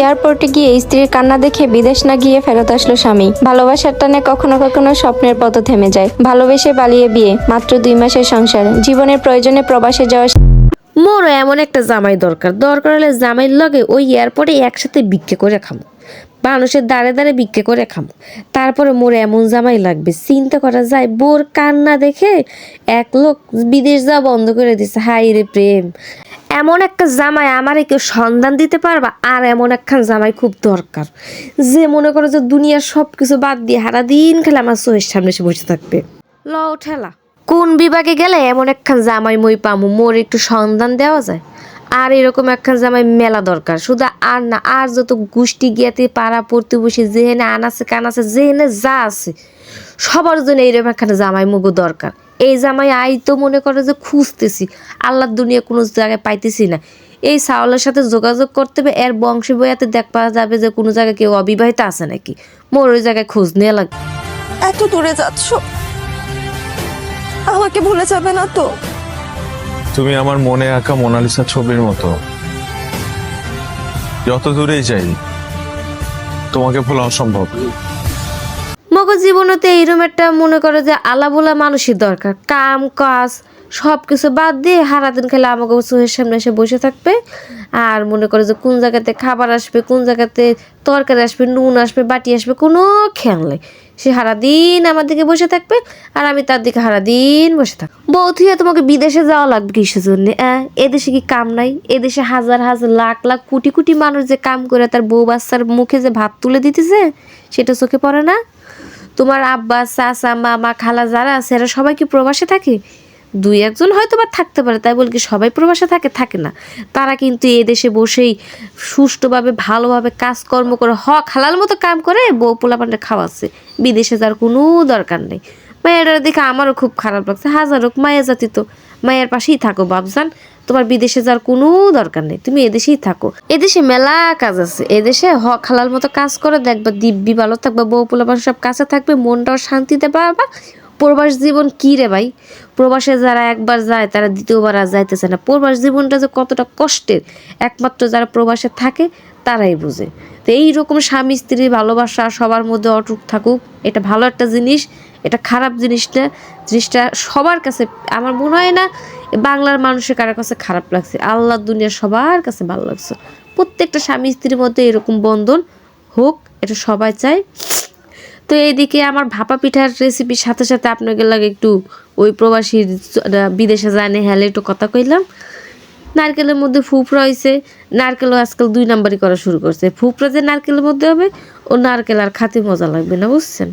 এয়ারপোর্টে গিয়ে স্ত্রীর কান্না দেখে বিদেশ না গিয়ে ফেরত আসলো স্বামী। ভালোবাসার টানে কখনো কখনো স্বপ্নের পথ থেমে যায়। ভালোবেসে পালিয়ে বিয়ে, মাত্র দুই মাসের সংসার। জীবনের প্রয়োজনে প্রবাসে যাওয়া মোরও এমন একটা জামাই দরকার। দরকার হলে জামাইয়ের লগে ওই এয়ারপোর্টে একসাথে বিক্রি করে খামো। মানুষের দাঁড়ে দাঁড়ে বিক্রি করে খামো। তারপরে মোর এমন জামাই লাগবে। চিন্তা করা যায়, বোর কান্না দেখে এক লোক বিদেশ যাওয়া বন্ধ করে দিছে। হাই রে প্রেম। এমন একটা জামাই আমারে কেউ সন্ধান দিতে পারবা? আর এমন একখান জামাই খুব দরকার। যে মনে করো যে দুনিয়ার সব কিছু বাদ দিয়ে হারা দিন খেলে আমার চোখের সামনে এসে বসে থাকবে। লও ঠেলা। কোন বিভাগে গেলে এমন একখান জামাই মই পামু? মোর একটু সন্ধান দেওয়া যায়? আর এরকম একখান জামাই মেলা দরকার। শুধু আর না, আর যত গোষ্ঠী গিয়াতে পাড়া পড়তে বসে যেহেনে আনাছে কানাছে, যেহেনে যা আছে, সবার জন্য এইরকম একখানে জামাই মুগো দরকার। এই জামাই আই তো মনে করে যে খুঁজতেছি। আল্লাহর দুনিয়া কোনো জায়গায় পাইতেছি না। এই সাওয়ালের সাথে যোগাযোগ করতে হবে এর বংশ বইয়াতে দেখ পাওয়া যাবে যে কোনো জায়গায় কেউ অবিবাহিত আছে নাকি। মোর ওই জায়গায় খোঁজ নিয়ে লাগবে। এত দূরে যাচ্ছ? আমাকে ভুলে যাবে না তো? তুমি আমার মনে আঁকা মোনালিসা ছবির মতো। যত দূরেই যাই তোমাকে ভোলা অসম্ভব। মগ জীবনেতে এইরকম একটা মনে করে যে আলাবোলা মানুষই দরকার। কাম, কাজ সব কিছু বাদ দিয়ে সারাদিন খেলে আমাকে চোখের সামনে এসে বসে থাকবে আর মনে করে যে কোন জায়গাতে খাবার আসবে, কোন জায়গাতে তরকারি আসবে, নুন আসবে, বাটি আসবে, কোনো খেয়াল নেই। সে সারাদিন আমার দিকে বসে থাকবে আর আমি তার দিকে সারাদিন বসে থাকব। বৌথ হইয়া তোমাকে বিদেশে যাওয়া লাগবে কিসের জন্য হ্যাঁ এদেশে কি কাম নাই? এদেশে হাজার হাজার লাখ লাখ কোটি কোটি মানুষ যে কাম করে তার বউ বাচ্চার মুখে যে ভাত তুলে দিতেছে, সেটা চোখে পড়ে না? তোমার আব্বা, চাচা, মামা, খালা যারা আছে, এরা সবাই কি প্রবাসে থাকে? দুই একজন হয়তো বা থাকতে পারে, তাই বল কি সবাই প্রবাসে থাকে? থাকে না। তারা কিন্তু এ দেশে বসেই সুষ্ঠুভাবে, ভালোভাবে কাজকর্ম করে, হক, হালাল মতো কাম করে বউ পোলাপানটা খাওয়াচ্ছে। বিদেশে যার কোনো দরকার নেই। মায়ের দেখে আমারও খুব খারাপ লাগছে। হাজার হোক, মায়া জাতি তো মায়ের পাশেই থাকো বাবজান তোমার বিদেশে যাওয়ার কোনো দরকার নেই, তুমি এদেশেই থাকো। এদেশে মেলা কাজ আছে, এদেশে হক খালার মতো কাজ করে, দেখবা দিব্যি ভালো থাকবে, বউ পোলাপান সব কাছে থাকবে, মনটাও শান্তি শান্তিতে পাবা। প্রবাস জীবন কি রে ভাই? প্রবাসে যারা একবার যায়, তারা দ্বিতীয়বার আর যাইতেছে না। প্রবাস জীবনটা যে কতটা কষ্টের, একমাত্র যারা প্রবাসে থাকে, তারাই বুঝে। তো এইরকম স্বামী, স্ত্রী, ভালোবাসা সবার মধ্যে অটুট থাকুক, এটা ভালো একটা জিনিস, এটা খারাপ জিনিসটা জিনিসটা সবার কাছে, আমার মনে হয় না, বাংলার মানুষের কারোর কাছে খারাপ লাগছে। আল্লাহ দুনিয়ার সবার কাছে ভালো লাগছে। প্রত্যেকটা স্বামী, স্ত্রীর মধ্যে এরকম বন্ধন হোক, এটা সবাই চায়। তো এইদিকে আমার ভাপা পিঠার রেসিপির সাথে সাথে আপনাকে লাগে একটু ওই প্রবাসী বিদেশে জানে হেলে একটু কথা কইলাম। নারকেলের মধ্যে ফুফরা হয়েছে নারকেলও আজকাল দুই নাম্বারই করা শুরু করছে। ফুফরা যে নারকেলের মধ্যে হবে, ও নারকেল আর খাতে মজা লাগবে না, বুঝছেন?